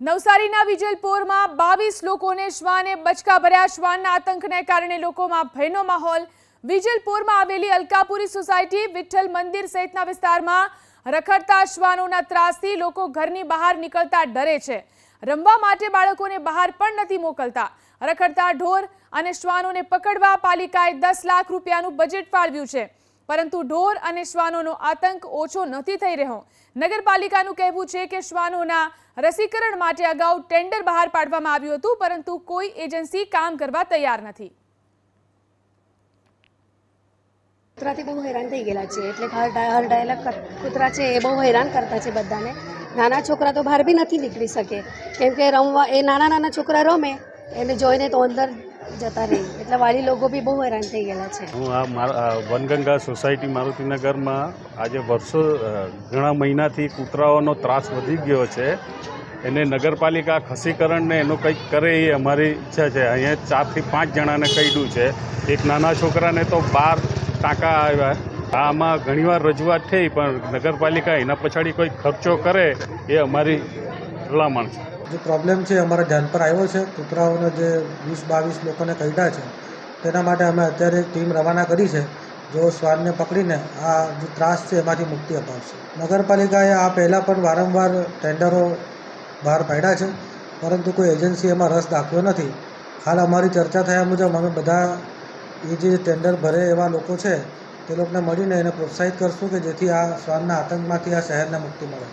નવસારીના વિજલપોરમાં બાવીસ લોકોને શ્વાને બચકા ભર્યા. શ્વાનના આતંકને કારણે લોકોમાં ભયનો માહોલ. વિજલપોરમાં આવેલી અલકાપુરી સોસાયટી વિઠ્ઠલ મંદિર સહિતના વિસ્તારમાં રખડતા શ્વાનોના ત્રાસથી લોકો ઘરની બહાર નીકળતા ડરે છે. રમવા માટે બાળકોને બહાર પણ નથી મોકલતા. રખડતા ઢોર અને શ્વાનોને પકડવા પાલિકાએ દસ લાખ રૂપિયાનું બજેટ ફાળવ્યું છે. પરંતુ ઢોર અને શ્વાનોનો આતંક ઓછો નથી થઈ રહ્યો. નગરપાલિકાનું કહેવું છે કે શ્વાનોના રસીકરણ માટે અગાઉ ટેન્ડર બહાર પાડવામાં આવ્યું હતું, પરંતુ કોઈ એજન્સી કામ કરવા તૈયાર નથી. કૂતરાથી બહુ હેરાન થઈ ગયેલા છે, એટલે હર ડા- હર ડાયલા કૂતરા છે એ બહુ હેરાન કરતા છે બધાને. નાના છોકરા તો બહાર બી નથી નીકળી શકે. કેમ કે રમવા, એ નાના નાના છોકરા રમે, એને જોઈને તો અંદર જતા રહી. એટલે વાલી લોકો બી બહુ હેરાન થઈ ગયેલા છે. હું આ વનગંગા સોસાયટી મારુતિનગરમાં આજે વર્ષો ઘણા મહિનાથી કૂતરાઓનો ત્રાસ વધી ગયો છે. એને નગરપાલિકા ખસીકરણને એનું કંઈક કરે એ અમારી ઈચ્છા છે. અહીંયા ચારથી પાંચ જણાને કહ્યું છે. એક નાના છોકરાને તો બાર ટાંકા આવ્યા. આમાં ઘણીવાર રજૂઆત થઈ, પણ નગરપાલિકા એના પછાડી કોઈ ખર્ચો કરે એ અમારી ભલામણ છે. જે પ્રોબ્લેમ છે અમારા ધ્યાન પર આવ્યો છે. કૂતરાઓને જે વીસ બાવીસ લોકોને કહ્યા છે, તેના માટે અમે અત્યારે એક ટીમ રવાના કરી છે. જો શ્વાનને પકડીને આ જે ત્રાસ છે એમાંથી મુક્તિ અપાવશે. નગરપાલિકાએ આ પહેલાં પણ વારંવાર ટેન્ડરો બહાર પાડ્યા છે, પરંતુ કોઈ એજન્સી એમાં રસ દાખવ્યો નથી. હાલ અમારી ચર્ચા થયા મુજબ અમે બધા એ જે ટેન્ડર ભરે એવા લોકો છે, તે લોકોને મળીને એને પ્રોત્સાહિત કરશું કે જેથી આ શ્વાનના આતંકમાંથી આ શહેરને મુક્તિ મળે.